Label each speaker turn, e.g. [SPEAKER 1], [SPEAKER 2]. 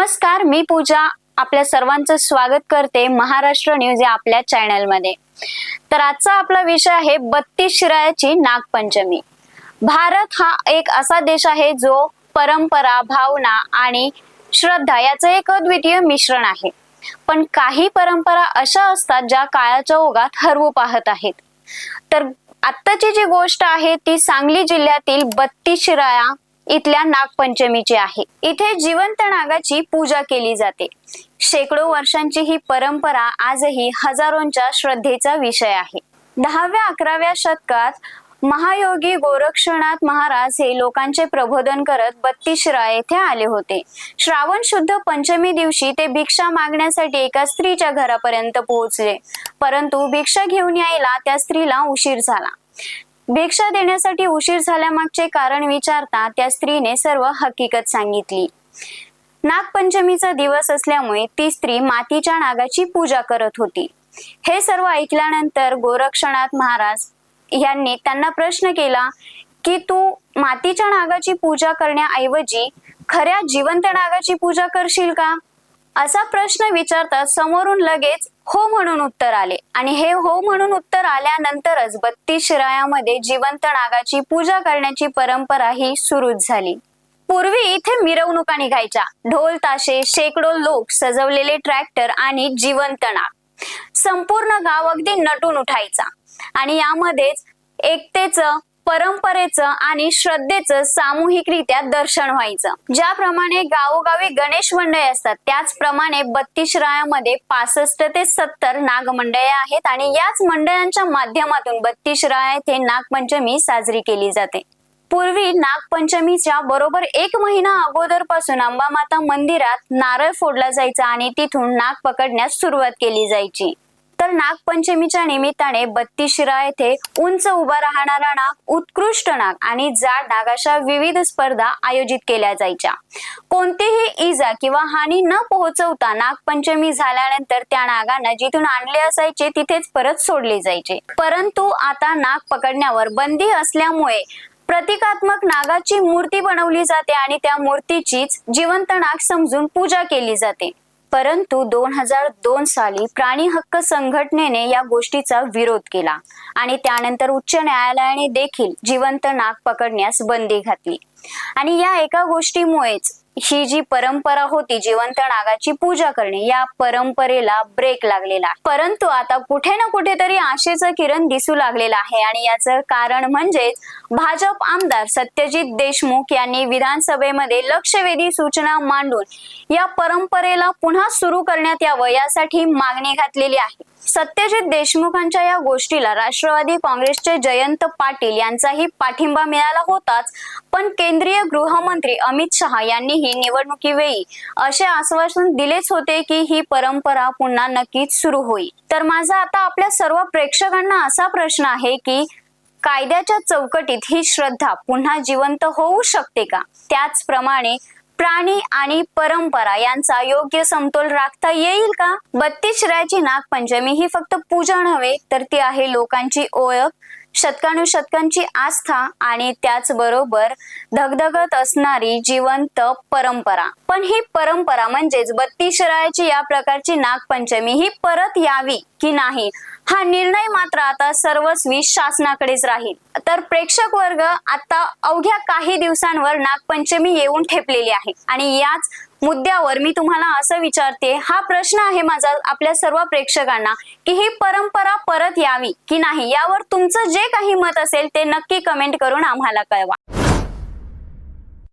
[SPEAKER 1] नमस्कार मी पूजा. आपल्या सर्वांचं स्वागत करते महाराष्ट्र न्यूज या आपल्या चॅनलमध्ये तर आजचा आपला विषय आहे बत्तीस शिरायाची नागपंचमी. भारत हा एक असा देश आहे जो परंपरा भावना आणि श्रद्धा याचं एक अद्वितीय मिश्रण आहे. पण काही परंपरा अशा असतात ज्या काळाच्या ओघात हरवू पाहत आहेत. तर आत्ताची जी गोष्ट आहे ती सांगली जिल्ह्यातील बत्तीस शिराया इथल्या नागपंचमीची आहे. इथे जिवंत नागाची पूजा केली जाते. शेकडो वर्षांची ही परंपरा आजही हजारोंच्या श्रद्धेचा विषय आहे. दहाव्या अकराव्या शतकात महायोगी गोरक्षनाथ महाराज हे लोकांचे प्रबोधन करत बत्तीशिरा येथे आले होते. श्रावण शुद्ध पंचमी दिवशी ते भिक्षा मागण्यासाठी एका स्त्रीच्या घरापर्यंत पोहोचले. परंतु भिक्षा घेऊन यायला त्या स्त्रीला उशीर झाला. भिक्षा देण्यासाठी उशीर झाल्यामागचे कारण विचारता त्या स्त्रीने सर्व हकीकत सांगितली. नागपंचमीचा दिवस असल्यामुळे ती स्त्री मातीच्या नागाची पूजा करत होती. हे सर्व ऐकल्यानंतर गोरक्षनाथ महाराज यांनी त्यांना प्रश्न केला की तू मातीच्या नागाची पूजा करण्याऐवजी खऱ्या जिवंत नागाची पूजा करशील का? असा प्रश्न विचारता समोरून लगेच हो म्हणून उत्तर आले. आणि हे हो म्हणून उत्तर आल्यानंतरच बत्तीस शिरायामध्ये जिवंत नागाची पूजा करण्याची परंपरा ही सुरूच झाली. पूर्वी इथे मिरवणुका निघायच्या. ढोल ताशे शेकडो लोक सजवलेले ट्रॅक्टर आणि जिवंत नाग. संपूर्ण गाव अगदी नटून उठायचा. आणि यामध्येच एकतेचं परंपरेचं आणि श्रद्धेचं सामूहिकरित्या दर्शन व्हायचं. ज्याप्रमाणे गावोगावी गणेश मंडळे असतात त्याचप्रमाणे बत्तीस रायामध्ये पासष्ट ते सत्तर नागमंडळे आहेत आणि याच मंडळांच्या माध्यमातून बत्तीस राया येथे नागपंचमी साजरी केली जाते. पूर्वी नागपंचमीच्या बरोबर एक महिना अगोदरपासून अंबामाता मंदिरात नारळ फोडला जायचा आणि तिथून नाग पकडण्यास सुरुवात केली जायची. तर नागपंचमीच्या निमित्ताने बत्तीस शिरा येथे उंच उभा राहणारा नाग उत्कृष्ट नाग आणि जाड नाग अशा विविध स्पर्धा आयोजित केल्या जायच्या. कोणतीही इजा किंवा हानी न पोहोचवता नागपंचमी झाल्यानंतर त्या नागांना जिथून आणले असायचे तिथेच परत सोडले जायचे. परंतु आता नाग पकडण्यावर बंदी असल्यामुळे प्रतिकात्मक नागाची मूर्ती बनवली जाते आणि त्या मूर्तीचीच जिवंत नाग समजून पूजा केली जाते. परंतु दोन हजार दोन साली प्राणी हक्क संघटनेने या गोष्टीचा विरोध केला आणि त्यानंतर उच्च न्यायालयाने देखील जिवंत नाग पकडण्यास बंदी घातली. आणि या एका गोष्टीमुळेच ही जी परंपरा होती जिवंत नागाची पूजा करणे या परंपरेला ब्रेक लागलेला आहे. परंतु आता कुठे ना कुठेतरी आशेचं किरण दिसू लागलेलं आहे आणि याचं कारण म्हणजेच भाजप आमदार सत्यजित देशमुख यांनी विधानसभेमध्ये लक्षवेधी सूचना मांडून या परंपरेला पुन्हा सुरू करण्यात यावं यासाठी मागणी घातलेली आहे सत्यजित देशमुखांच्या या गोष्टीला राष्ट्रवादी काँग्रेसचे जयंत पाटील यांचाही पाठिंबा मिळाला होताच पण केंद्रीय गृहमंत्री अमित शहा यांनी ही निवडणुकीवेळी असे आश्वासन दिलेच होते की ही परंपरा पुन्हा नक्कीच सुरू होईल. तर माझा आता आपल्या सर्व प्रेक्षकांना असा प्रश्न आहे की कायद्याच्या चौकटीत ही श्रद्धा पुन्हा जिवंत होऊ शकते का? त्याचप्रमाणे प्राणी आणि परंपरा यांचा योग्य समतोल राखता येईल का? बत्तीस शिरायची नागपंचमी ही फक्त पूजा नव्हे तर ती आहे लोकांची ओळख शतकानुशतकांची आस्था आणि त्याचबरोबर धगधगत असणारी जिवंत परंपरा. पण ही परंपरा म्हणजेच बत्तीस शिरायाची या प्रकारची नागपंचमी ही परत यावी की नाही हा निर्णय मात्र आता सर्वस्वी शासनाकडेच राहील. तर प्रेक्षक वर्ग आता अवघ्या काही दिवसांवर नागपंचमी येऊन ठेपलेली आहे आणि याच मुद्द्यावर मी तुम्हाला असं विचारते हा प्रश्न आहे माझा आपल्या सर्व प्रेक्षकांना की ही परंपरा परत यावी की नाही? यावर तुमचं जे काही मत असेल ते नक्की कमेंट करून आम्हाला कळवा.